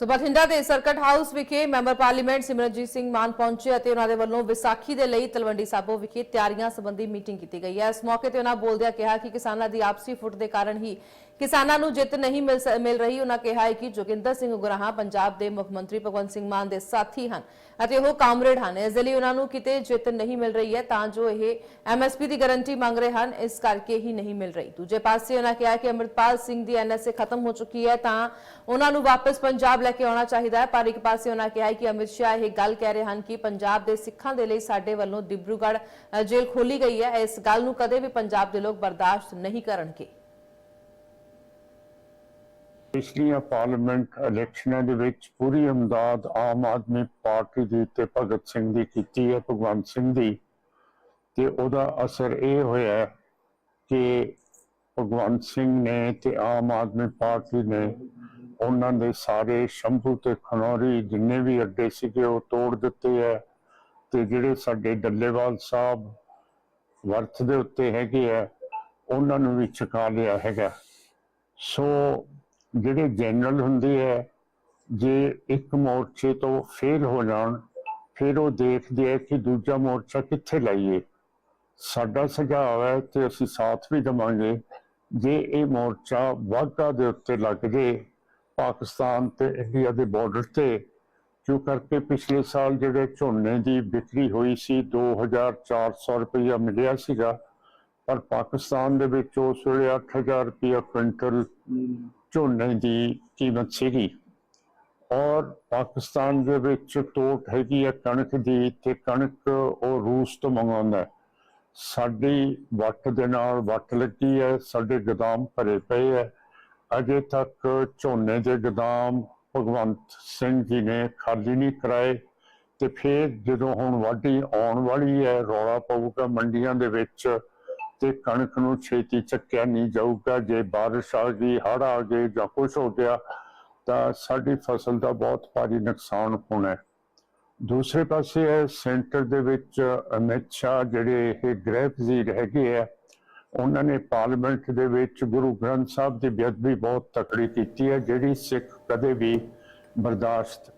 ਸੋ ਬਠਿੰਡਾ ਦੇ circuit house ਵਿਖੇ member parliament Simranjit Singh Mann ਪਹੁੰਚੇ ਅਤੇ ਉਹਨਾਂ ਦੇ ਵੱਲੋਂ ਵਿਸਾਖੀ ਦੇ ਲਈ ਤਲਵੰਡੀ ਸਾਬੋ ਵਿਖੇ ਤਿਆਰੀਆਂ ਸੰਬੰਧੀ ਮੀਟਿੰਗ ਕੀਤੀ ਗਈ ਹੈ। ਇਸ ਮੌਕੇ ਤੇ ਉਹਨਾਂ ਬੋਲਦਿਆਂ ਕਿਹਾ ਕਿ ਕਿਸਾਨਾਂ ਦੀ ਆਪਸੀ ਫੁੱਟ ਦੇ ਕਾਰਨ ਹੀ ਕਿਸਾਨਾਂ ਨੂੰ ਜਿੱਤ ਨਹੀਂ ਮਿਲ ਰਹੀ। ਉਹਨਾਂ ਕਿਹਾ ਹੈ ਕਿ ਜੋਗਿੰਦਰ ਸਿੰਘ ਗੁਰਾਹਾਂ ਪੰਜਾਬ ਦੇ ਮੁੱਖ ਮੰਤਰੀ ਭਗਵੰਤ ਸਿੰਘ ਮਾਨ ਦੇ ਸਾਥੀ ਹਨ ਅਤੇ ਉਹ ਕਾਮਰੇਡ ਹਨ। ਇਸ ਦੇ ਲਈ ਉਹਨਾਂ ਨੂੰ ਕਿਤੇ ਜਿੱਤ ਨਹੀਂ ਮਿਲ ਰਹੀ ਹੈ, ਤਾਂ ਜੋ ਇਹ ਐਮਐਸਪੀ ਦੀ ਗਾਰੰਟੀ ਮੰਗ ਰਹੇ ਹਨ, ਇਸ ਕਰਕੇ ਹੀ ਨਹੀਂ ਮਿਲ ਰਹੀ। ਦੂਜੇ ਪਾਸੇ ਉਹਨਾਂ ਕਿਹਾ ਕਿ ਅਮਰਿਤਪਾਲ ਸਿੰਘ ਦੀ ਐਨਐਸਏ ਖਤਮ ਹੋ ਚੁੱਕੀ ਹੈ, ਤਾਂ ਉਹਨਾਂ ਨੂੰ ਵਾਪਸ ਪੰਜਾਬ ਲੈ ਕੇ ਆਉਣਾ ਚਾਹੀਦਾ ਹੈ, ਪਰ ਇੱਕ ਪਾਸੇ ਉਹਨਾਂ ਕਿਹਾ ਕਿ ਅਮਿਤ ਸ਼ਾਹ ਇਹ ਗੱਲ ਕਹਿ ਰਹੇ ਹਨ ਕਿ ਪੰਜਾਬ ਦੇ ਸਿੱਖਾਂ ਦੇ ਲਈ ਸਾਡੇ ਵੱਲੋਂ ਡਿਬਰੂਗੜ੍ਹ ਜੇਲ੍ਹ ਖੋਲੀ ਗਈ ਹੈ। ਇਸ ਗੱਲ ਨੂੰ ਕਦੇ ਵੀ ਪੰਜਾਬ ਦੇ ਲੋਕ ਬਰਦਾਸ਼ਤ ਨਹੀਂ ਕਰਨਗੇ। ਪਿਛਲੀਆਂ ਪਾਰਲੀਮੈਂਟ ਇਲੈਕਸ਼ਨਾਂ ਦੇ ਵਿੱਚ ਪੂਰੀ ਇਮਦਾਦ ਆਮ ਆਦਮੀ ਪਾਰਟੀ ਦੀ ਤੇ ਭਗਤ ਸਿੰਘ ਦੀ ਕੀਤੀ ਹੈ, ਭਗਵੰਤ ਸਿੰਘ ਦੀ। ਤੇ ਉਹਦਾ ਅਸਰ ਇਹ ਹੋਇਆ ਕਿ ਭਗਵੰਤ ਸਿੰਘ ਨੇ ਤੇ ਆਮ ਆਦਮੀ ਪਾਰਟੀ ਨੇ ਉਹਨਾਂ ਦੇ ਸਾਰੇ ਸ਼ੰਭੂ ਤੇ ਖਨੌਰੀ ਜਿੰਨੇ ਵੀ ਅੱਡੇ ਸੀਗੇ, ਉਹ ਤੋੜ ਦਿੱਤੇ ਹੈ। ਤੇ ਜਿਹੜੇ ਸਾਡੇ ਡੱਲੇਵਾਲ ਸਾਹਿਬ ਵਰਤ ਦੇ ਉੱਤੇ ਹੈਗੇ ਆ ਉਹਨਾਂ ਨੂੰ ਵੀ ਚੁਕਾ ਲਿਆ ਹੈਗਾ। ਸੋ ਜਿਹੜੇ ਜਨਰਲ ਹੁੰਦੇ ਹੈ, ਜੇ ਇੱਕ ਮੋਰਚੇ ਤੋਂ ਫੇਲ ਹੋ ਜਾਣ, ਫਿਰ ਉਹ ਦੇਖਦੇ ਆ ਕਿ ਦੂਜਾ ਮੋਰਚਾ ਕਿੱਥੇ ਲਾਈਏ। ਸਾਡਾ ਸੁਝਾਅ ਹੈ ਤੇ ਅਸੀਂ ਸਾਥ ਵੀ ਦੇਵਾਂਗੇ, ਜੇ ਇਹ ਮੋਰਚਾ ਵਾਘਾ ਦੇ ਉੱਤੇ ਲੱਗ ਜੇ ਪਾਕਿਸਤਾਨ ਤੇ ਇੰਡੀਆ ਦੇ ਬਾਰਡਰ ਤੇ ਕਿਉਂ ਕਰਕੇ ਪਿਛਲੇ ਸਾਲ ਜਿਹੜੇ ਝੋਨੇ ਦੀ ਵਿਕਰੀ ਹੋਈ ਸੀ 2400 ਰੁਪਇਆ ਮਿਲਿਆ ਸੀਗਾ। ਪਰ ਪਾਕਿਸਤਾਨ ਦੇ ਵਿੱਚ ਉਸ ਵੇਲੇ 8000 ਰੁਪਇਆ ਕੁਇੰਟਲ ਝੋਨੇ ਦੀ ਕੀਮਤ ਸੀਗੀ। ਔਰ ਪਾਕਿਸਤਾਨ ਦੇ ਵਿੱਚ ਤੋਟ ਹੈਗੀ ਹੈ ਕਣਕ ਦੀ ਤੇ ਕਣਕ ਉਹ ਰੂਸ ਤੋਂ ਮੰਗਵਾਉਂਦਾ। ਸਾਡੀ ਵੱਟ ਦੇ ਨਾਲ ਵੱਟ ਲੱਗੀ ਹੈ, ਸਾਡੇ ਗੋਦਾਮ ਭਰੇ ਪਏ ਹੈ ਅਜੇ ਤੱਕ ਝੋਨੇ ਦੇ ਗਦਾਮ ਭਗਵੰਤ ਸਿੰਘ ਜੀ ਨੇ ਖਾਲੀ ਨਹੀਂ ਕਰਾਏ ਤੇ ਫਿਰ ਜਦੋਂ ਹੁਣ ਵਾਢੀ ਆਉਣ ਵਾਲੀ ਹੈ, ਰੌਲਾ ਪਊਗਾ ਮੰਡੀਆਂ ਦੇ ਵਿੱਚ ਤੇ ਕਣਕ ਨੂੰ ਛੇਤੀ ਚੱਕਿਆ ਨਹੀਂ ਜਾਊਗਾ, ਜੇ ਬਾਰਿਸ਼ ਆ ਗਈ, ਹੜ੍ਹ ਆ ਗਏ ਜਾਂ ਕੁਝ ਹੋ ਗਿਆ, ਤਾਂ ਸਾਡੀ ਫਸਲ ਦਾ ਬਹੁਤ ਭਾਰੀ ਨੁਕਸਾਨ ਹੋਣਾ ਹੈ। ਦੂਸਰੇ ਪਾਸੇ ਹੈ, ਸੈਂਟਰ ਦੇ ਵਿੱਚ ਅਮਿਤ ਸ਼ਾਹ ਜਿਹੜੇ ਇਹ ਗ੍ਰਹਿ ਵਜ਼ੀਰ ਹੈਗੇ ਆ ਉਹਨਾਂ ਨੇ ਪਾਰਲੀਮੈਂਟ ਦੇ ਵਿੱਚ ਗੁਰੂ ਗ੍ਰੰਥ ਸਾਹਿਬ ਦੀ ਬੇਅਦਬੀ ਬਹੁਤ ਤਕੜੀ ਕੀਤੀ ਹੈ, ਜਿਹੜੀ ਸਿੱਖ ਕਦੇ ਵੀ ਬਰਦਾਸ਼ਤ